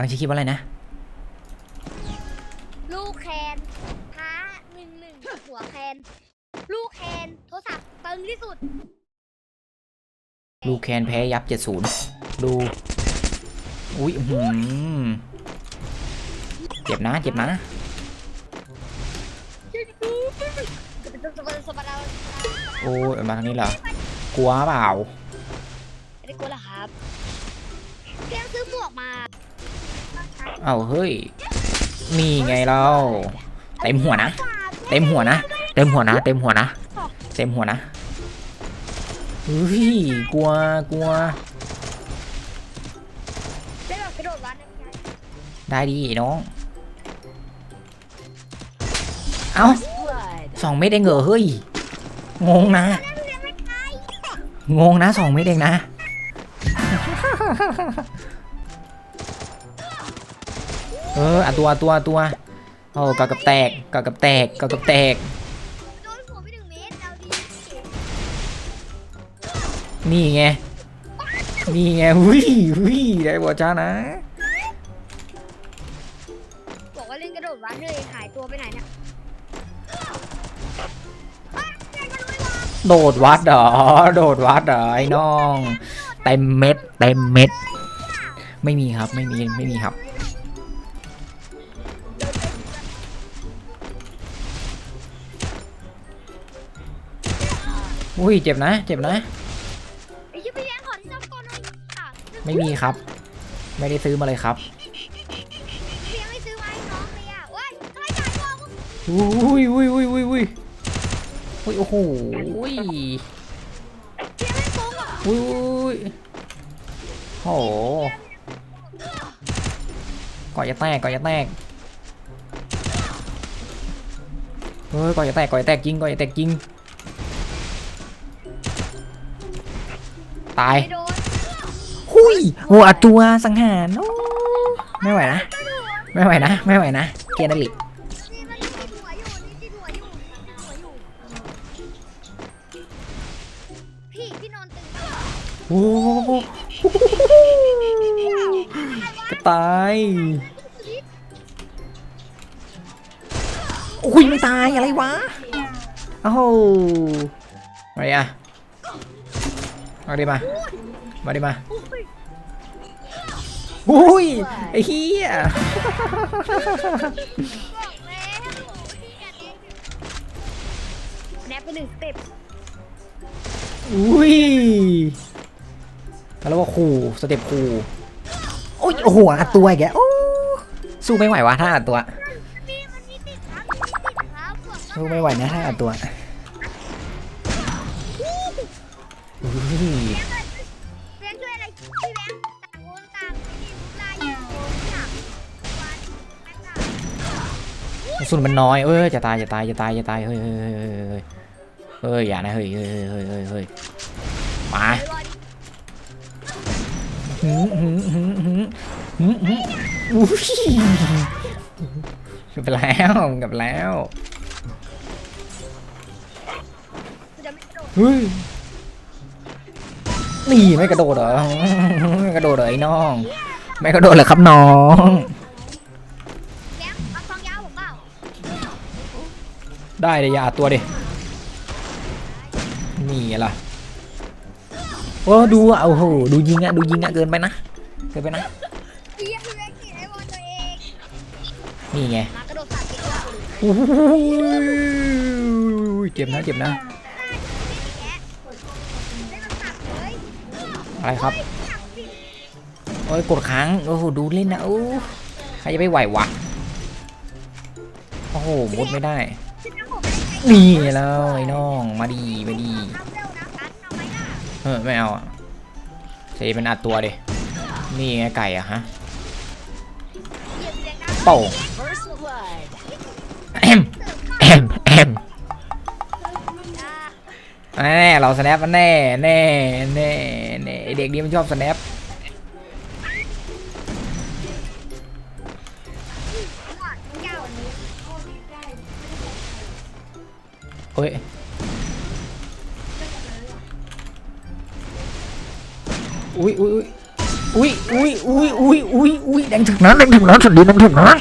ตั้งชื่อคลิปว่าอะไรนะ ลูกแคนท้าหนึ่งหนึ่งหัวแคน ลูกแคนโทรศัพท์ตึงที่สุด ลูกแคนแพ้ยับเจ็ดศูนย์ดู อุ้ยอื้อหือเจ็บนะเจ็บนะ โอ้ยมาทางนี้เหรอ กลัวเปล่า ไม่ได้กลัวเหรอครับเพียงซื้อหมวกมา เอาเฮ้ย นี่ไงเราเต็มหัวนะ เต็มหัวนะ เต็มหัวนะ เต็มหัวนะ เต็มหัวนะเฮ้ยกลัวกลัว ได้แบบกระโดดวัดนะพี่ชายได้ดีน้อง เอ้าสองเม็ดเองเหรอเฮ้ย งงนะ งงนะสองเม็ดเองนะ เอออะตัวตัวตัวโอ้กะกับแตกกะกับแตกกะกับแตก โดนหัวไปหนึ่งเมตรเอาดีนี่ไง นี่ไงหุยหุยได้บอจ้านะ บอกว่าเล่นกระโดดวัดเลยหายตัวไปไหนเนี่ยโดดวัดเหรอ โดดวัดเหรอไอ้น้อง เต็มเม็ด เต็มเม็ด ไม่มีครับ ไม่มี ไม่มีครับ อุ้ยเจ็บนะ เจ็บนะ ไอ้ยี่พี่แบงค์ขอที่ชอบก่อนหน่อยค่ะไม่มีครับ ไม่ได้ซื้อมาเลยครับพี่ยังไม่ซื้อมาให้น้องเลยอะเว้ยทำไมจ่ายตัวมึงอุ้ยอุ้ยอุ้ยอุ้ยอุ้ยอุ้ยโอ้โหอุ้ยพี่ยังไม่ซื้ออะอุ้ยอุ้ยโอ้โหก่อนจะแตกก่อนจะแตกเฮ้ยก่อนจะแตกก่อนจะแตกจริงก่อนจะแตกจริง ตาย ไม่โดนหุยโอ้อัดตัวสังหารโอ้ไม่ไหวนะ ไม่ไหวนะ ไม่ไหวนะ เกียร์นาลินี่มันติดหัวอยู่นี่ติดหัวอยู่ติดหัวอยู่ พี่พี่นอนตึงโอ้โหจะตายโอ้ยไม่ตายอะไรวะ โอ้โหอะไรอะ มาดิมา มาดิมาอุ้ยอุ้ยไอ้เหี้ยบอกแล้วพี่แกเองแนบไปหนึ่งสเต็ปอุ้ยแล้วว่าขู่สเต็ปขู่โอ้ยโอ้โหอัดตัวอีกแกโอ้สู้ไม่ไหววะถ้าอัดตัวพี่มันมีติดครับมีติดครับบวกสู้ไม่ไหวนะถ้าอัดตัว เรียนช่วยอะไรพี่แบงค์ต่างคนต่างมีลายอยู่เนี่ยวันแม่งด่ากระสุนมันน้อยเอ้ยจะตายจะตายจะตายจะตายเฮ้ยเฮ้ยเฮ้ยเฮ้ยเฮ้ยเฮ้ยอย่านะเฮ้ยเฮ้ยเฮ้ยเฮ้ยเฮ้ยมาหืมหืมหืมหืมหืมหืมอุ้ยกลับแล้วกลับแล้ว กูจะไม่กระโดดเฮ้ย นี่ไม่กระโดดเหรอไม่กระโดดเหรอไอ้น้อง ไม่กระโดดเหรอครับน้องได้เลยอย่าอัดตัวดินี่ไงล่ะโอ้ดูอะโอ้โหดูยิงอะดูยิงอะเกินไปนะเกินไปนะพี่ยังเองนี่ไงมากระโดดสาดติดว่าโอ้ยเจ็บนะเจ็บนะ อะไรครับโอ้ยกดค้างโอ้โหดูเล่นนะโอ้ใครจะไปไหววะโอ้โหมุดไม่ได้นี่แล้วไอ้น้องมาดีมาดีเออไม่เอาอะเซเป็นอัดตัวดินี่ไงไก่อะฮะโป่งแอมแอม แน่เราสแนปแน่แน่แน่แน่เด็กนี้มันชอบสแนปยาวนี้เฮ้ยอุ้ยอุ้ยอุ้ยอุ้ยอุ้ยอุ้ยอุ้ยอุ้ยอุ้ยแดงถึงนะแดงถึงนะสุดดีแดงถึงนะ